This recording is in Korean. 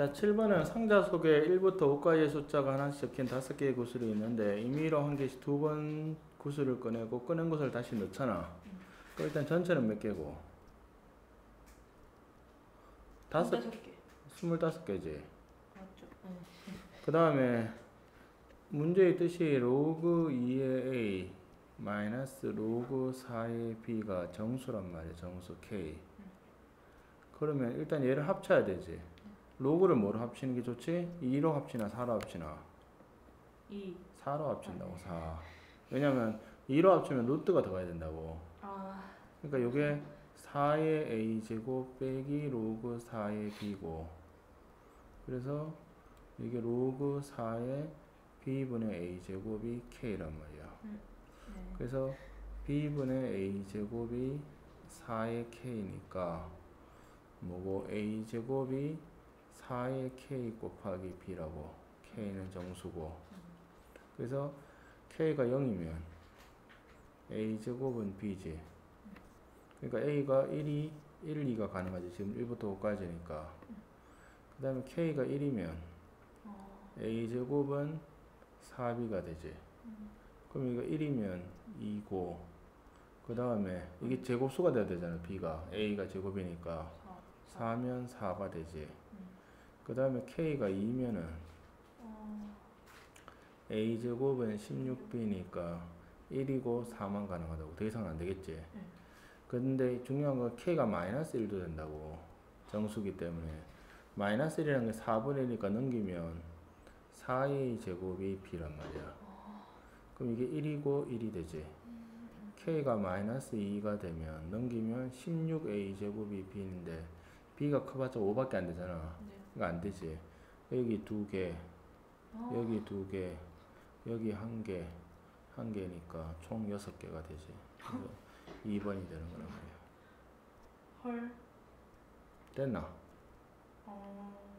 자, 7번은 상자 속에 1부터 5까지의 숫자가 하나씩 적힌 다섯 개의 구슬이 있는데 임의로 한 개씩 두 번 구슬을 꺼내고 꺼낸 구슬을 다시 넣잖아. 그럼 일단 전체는 몇 개고? 다섯, 개. 스물다섯 개지. 맞죠? 응. 그 다음에 문제의 뜻이 로그 2의 a 마이너스 로그 4의 b가 정수란 말이야 정수 k 그러면 일단 얘를 합쳐야 되지 로그를 뭐로 합치는 게 좋지? 2로 합치나 4로 합치나 이. 4로 합친다고 4 왜냐면 2로 합치면 루트가 더 가야 된다고 아. 그러니까 요게 4의 a 제곱 빼기 로그 4의 b고 그래서 이게 로그 4의 b분의 a 제곱이 k란 말이야. 네. 그래서 b분의 a 제곱이 4의 k니까 뭐고 a 제곱이 4의 k 곱하기 b라고 k는 정수고 그래서 k가 0이면 a 제곱은 b지. 그러니까 a가 1이 1, 2가 가능하지. 지금 1부터 5까지니까. 그 다음에 k가 1이면 어. a 제곱은 4b가 되지. 그럼 이거 1이면 2고 그 다음에 이게 제곱수가 돼야 되잖아. b가 a가 제곱이니까 사. 4면 4가 되지. 그 다음에 k가 2면은 어. a 제곱은 16b니까 1이고 4만 가능하다고. 더 이상은 안 되겠지. 근데 중요한 건 k가 마이너스 1도 된다고. 정수기 때문에. 마이너스 1이라는 게 4분의 1이니까 넘기면 4a 제곱이 b란 말이야. 그럼 이게 1이고 1이 되지. k가 마이너스 2가 되면 넘기면 16a 제곱이 b인데 b가 커봤자 5밖에 안 되잖아. 네. 그러니까 안 되지. 여기 두 개, 어. 여기 두 개, 여기 한 개, 한 개니까 총 여섯 개가 되지. 그래서 2번이 되는 거란 말이야. 헐. 됐나? 어.